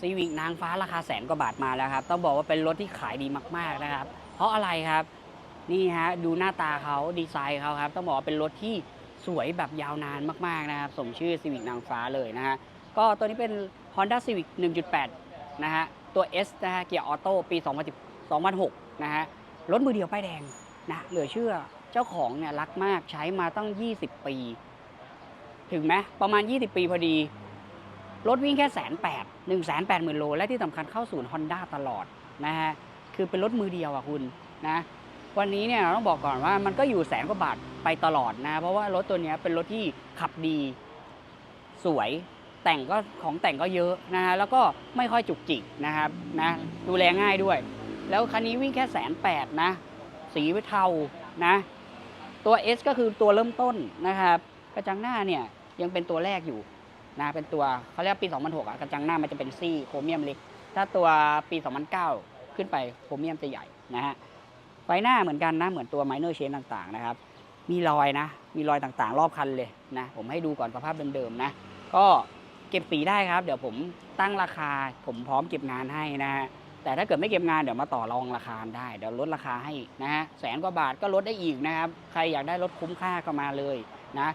ซีวิกนางฟ้าราคาแสนกว่าบาทมาแล้วครับ ต้องบอกว่าเป็นรถที่ขายดีมากๆนะครับ เพราะอะไรครับ นี่ฮะดูหน้าตาเขาดีไซน์เขาครับ ต้องบอกว่าเป็นรถที่สวยแบบยาวนานมากๆนะครับ สมชื่อซีวิกนางฟ้าเลยนะฮะ ก็ตัวนี้เป็น Honda Civic 1.8 นะฮะ ตัว S นะฮะ เกียร์ออโต้ปี 2016นะฮะ รถมือเดียวป้ายแดงนะเหลือเชื่อเจ้าของเนี่ยรักมากใช้มาตั้ง 20 ปี ถึงไหมประมาณ 20 ปีพอดี รถวิ่งแค่แสนแปดหนึ่งแสนแปดหมื่นโล และที่สำคัญเข้าศูนย์ฮอนด้าตลอดนะฮะ คือเป็นรถมือเดียวอะคุณนะ วันนี้เนี่ยเราต้องบอกก่อนว่ามันก็อยู่แสนกว่าบาทไปตลอดนะ เพราะว่ารถตัวนี้เป็นรถที่ขับดีสวยแต่งก็ของแต่งก็เยอะนะฮะแล้วก็ไม่ค่อยจุกจิกนะครับนะดูแลง่ายด้วย แล้วคันนี้วิ่งแค่แสนแปดนะ สีเทานะ ตัว S ก็คือตัวเริ่มต้นนะครับ กระจังหน้าเนี่ยยังเป็นตัวแรกอยู่ นะเป็นตัวเขาเรียกปี2006อะกระจังหน้ามันจะเป็นซี่โครเมียมเล็ก ถ้าตัวปี 2009 ขึ้นไปโครเมียมจะใหญ่นะฮะไฟหน้าเหมือนกันนะเหมือนตัวไมเนอร์เชนต่างๆนะครับมีรอยนะ มีรอยต่างๆ รอบคันเลยนะ ผมให้ดูก่อนสภาพเดิมๆนะ ก็เก็บสีได้ครับ เดี๋ยวผมตั้งราคา ผมพร้อมเก็บงานให้นะฮะ แต่ถ้าเกิดไม่เก็บงานเดี๋ยวมาต่อรองราคาได้ เดี๋ยวลดราคาให้นะฮะ แสนกว่าบาทก็ลดได้อีกนะครับ ใครอยากได้รถคุ้มค่าก็มาเลยนะ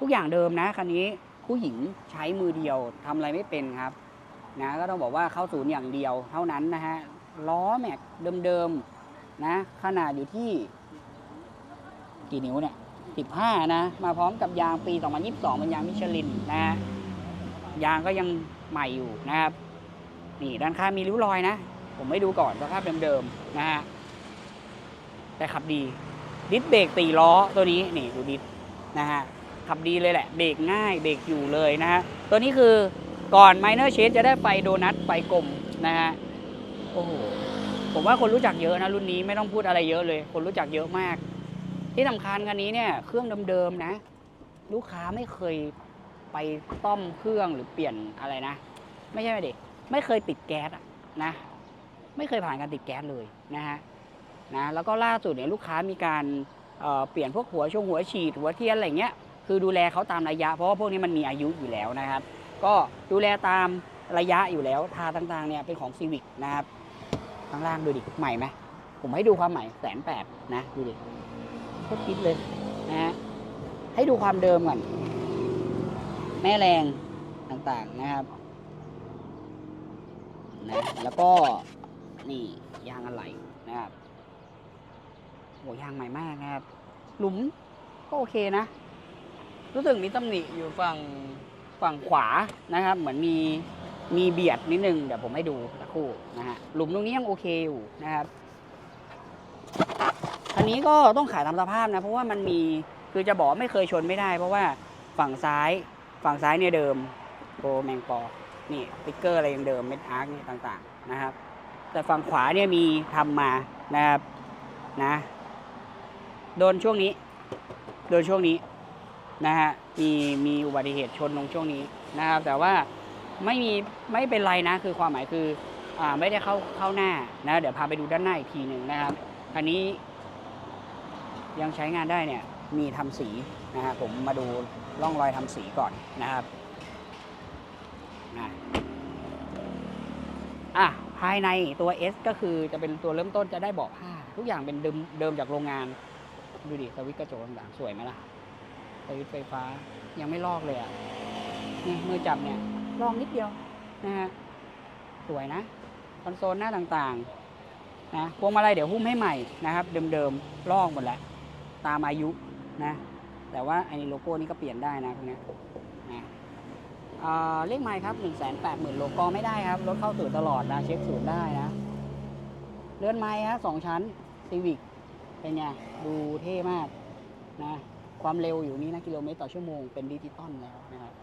ทุกอย่างเดิมนะคันนี้ ผู้หญิงใช้มือเดียวทำอะไรไม่เป็นครับนะก็ต้องบอกว่าเข้าศูนย์อย่างเดียวเท่านั้นนะฮะล้อแม็กเดิมๆนะขนาดอยู่ที่ กี่นิ้วเนี่ย15 นะ มาพร้อมกับยางปี 2022 เป็นยางมิชลินนะฮะยางก็ยังใหม่อยู่นะครับ นี่ด้านข้างมีริ้วรอยนะ ผมไม่ดูก่อนสภาพเดิมๆนะฮะแต่ขับดี ดิสเบรกตีล้อตัวนี้ นี่ดูดิสนะฮะ ขับดีเลยแหละ เบรกง่าย เบรกอยู่เลยนะฮะ ตัวนี้คือก่อน Minor Change จะได้ไฟโดนัทไฟกลมนะฮะ โอ้โห ผมว่าคนรู้จักเยอะนะรุ่นนี้ไม่ต้องพูดอะไรเยอะเลย คนรู้จักเยอะมาก ที่สำคัญคันนี้เนี่ยเครื่องเดิมๆนะ ลูกค้าไม่เคยไปต้อมเครื่องหรือเปลี่ยนอะไรนะ ไม่ใช่ไหมเด็กไม่เคยติดแก๊สอะนะ ไม่เคยผ่านการติดแก๊สเลยนะฮะนะแล้วก็ล่าสุดเนี่ยลูกค้ามีการเเปลี่ยนพวกหัวชงหัวฉีดหัวเทียนอะไรเงี้ย คือดูแลเขาตามระยะ เพราะว่าพวกนี้มันมีอายุอยู่แล้วนะครับ ก็ดูแลตามระยะอยู่แล้วทาต่างๆเนี่ยเป็นของซีวิกนะครับข้างล่างดูดิใหม่ไหมผมให้ดูความใหม่แสนแปดนะดูดิก็คิดเลยนะฮะให้ดูความเดิมก่อนแม่แรงต่างๆนะครับนะแล้วก็นี่ยางอะไรนะครับโหยางใหม่มากนะครับ หลุมก็โอเคนะ รู้สึกมีตำหนิอยู่ฝั่งฝั่งขวานะครับ เหมือนมีมีเบียดนิดนึงเดี๋ยวผมให้ดูสักครู่นะฮะหลุมตรงนี้ยังโอเคอยู่นะครับอันนี้ก็ต้องขายตามสภาพนะเพราะว่ามันมีคือจะบอกไม่เคยชนไม่ได้ เพราะว่าฝั่งซ้ายฝั่งซ้ายเนี่ยเดิมโกแมงปอนี่ติ๊กเกอร์อะไรยังเดิมเม็ดอาร์คนี่ต่างๆนะครับ แต่ฝั่งขวาเนี่ยมีทำมานะครับนะ โดนช่วงนี้ โดนช่วงนี้ นะฮะมีมีอุบัติเหตุชนลงช่วงนี้นะครับ แต่ว่าไม่มีไม่เป็นไรนะคือความหมายคืออ่าไม่ได้เข้าเข้าหน้านะเดี๋ยวพาไปดูด้านหน้าอีกทีหนึ่งนะครับคันนี้ยังใช้งานได้เนี่ยมีทำสีนะฮะผมมาดูร่องรอยทำสีก่อนนะครับนะอะภายในตัว S ก็คือจะเป็นตัวเริ่มต้นจะได้เบาะผ้า ทุกอย่างเป็นเดิมเดิมจากโรงงาน ดูดิสวิตกระจกต่างๆสวยไหมล่ะ สวิตช์ไฟฟ้ายังไม่ลอกเลยอะนี่มือจับเนี่ยลอกนิดเดียวนะฮะสวยนะคอนโซลหน้าต่างๆนะพวงมาลัยเดี๋ยวหุ้มให้ใหม่นะครับ เดิมๆลอกหมดแล้วตามอายุนะ แต่ว่าไอ้โลโก้นี้ก็เปลี่ยนได้นะพวกเนี้ยนะอ่าเลขไมล์ครับ1 8 0 0 0 0โลโก้ไม่ได้ครับ รถเข้าสู่ตลอดนะ เช็คศูนย์ได้นะ เลื่อนไม้ฮะสองชั้นซีวิกเป็นไงดูเท่มากนะ ความเร็วอยู่นี้นะกิโลเมตรต่อชั่วโมงเป็นดิจิตอลแล้วนะครับ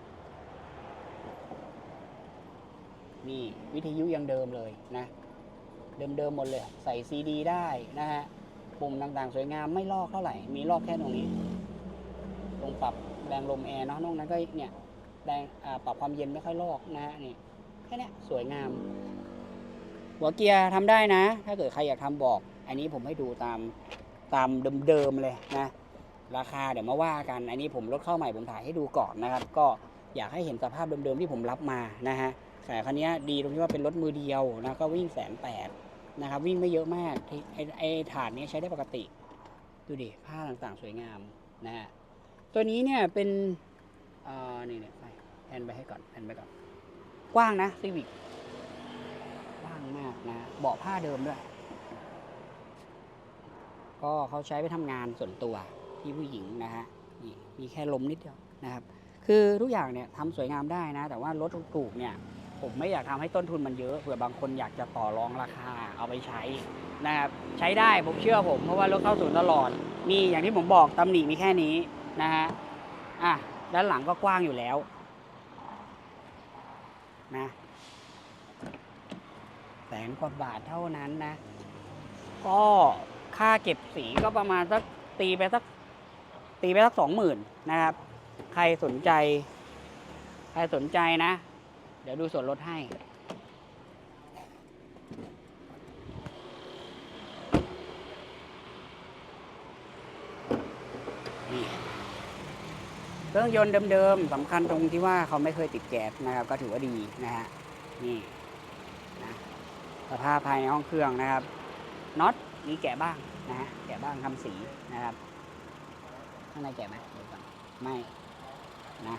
นี่วิทยุยังเดิมเลยนะเดิมๆหมดเลย ใส่ซีดีได้นะฮะปุ่มต่างๆ สวยงามไม่ลอกเท่าไหร่ มีลอกแค่ตรงนี้ ตรงปรับแรงลมแอร์เนาะนอกนั้นก็เนี่ยแรงปรับความเย็นไม่ค่อยลอกนะฮะนี่แค่นี้สวยงาม หัวเกียร์ทำได้นะ ถ้าเกิดใครอยากทำบอก อันนี้ผมให้ดูตามตามเดิมๆเลยนะ ราคาเดี๋ยวมาว่ากัน อันนี้ผมรถเข้าใหม่ผมถ่ายให้ดูก่อนนะครับ ก็อยากให้เห็นสภาพเดิมๆที่ผมรับมานะฮะแต่คันนี้ดีตรงที่ว่าเป็นรถมือเดียวนะก็วิ่งแสนแปดนะครับวิ่งไม่เยอะมากไอไอฐานนี้ใช้ได้ปกติ ดูดิผ้าต่างๆ สวยงามนะฮะตัวนี้เนี่ยเป็นเอ่อนี่เนี่ยไปแผนไปให้ก่อนแผนไปก่อน กว้างนะซีวิกกว้างมากนะเบาะผ้าเดิมด้วยก็เขาใช้ไปทำงานส่วนตัว ที่ผู้หญิงนะฮะนี่มีแค่ลมนิดเดียวนะครับคือทุกอย่างเนี่ยทำสวยงามได้นะ แต่ว่ารถถูกๆเนี่ยผมไม่อยากทำให้ต้นทุนมันเยอะเผื่อบางคนอยากจะต่อรองราคาเอาไปใช้นะครับใช้ได้ผมเชื่อผมเพราะว่ารถเข้าศูนย์ตลอด มีอย่างที่ผมบอกตำหนิมีแค่นี้นะฮะอะด้านหลังก็กว้างอยู่แล้วนะแสนกว่าบาทเท่านั้นนะ ก็ค่าเก็บสีก็ประมาณสักตีไปสัก ตีไปสักสองหมื่นนะครับ ใครสนใจ ใครสนใจนะ เดี๋ยวดูส่วนลดให้เครื่องยนต์เดิมๆสำคัญตรงที่ว่าเขาไม่เคยติดแก๊สนะครับ ก็ถือว่าดีนะฮะนี่นะสภาพภายในห้องเครื่องนะครับน็อตมีแกะบ้างนะฮะแกะบ้างทำสีนะครับ ข้างในแกะไหมเดี๋ยวก่อนไม่นะ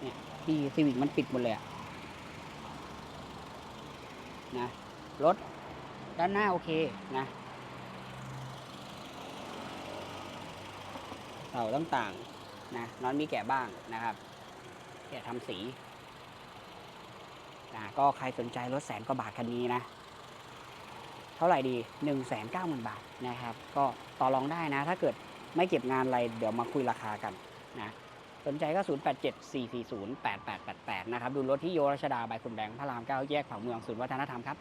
เนี่ยที่ซีวิกมันปิดหมดเลยอะนะรถด้านหน้าโอเคนะเสาต่างๆนะนอตมีแกะบ้างนะครับ แกะทำสีนะก็ใครสนใจรถแสนกว่าบาทคันนี้นะเท่าไหร่ดี 1 9 0 0 0 0 บาทนะครับ ก็ต่อรองได้นะ ถ้าเกิด ไม่เก็บงานอะไร เดี๋ยวมาคุยราคากันนะสนใจก็ 0 8 7 4 4 0 8 8 8 8 นะครับ ดูรถที่โยรัชดาบายคุณแบงค์พระราม 9 แยกผังเมืองศูนย์วัฒนธรรมครับ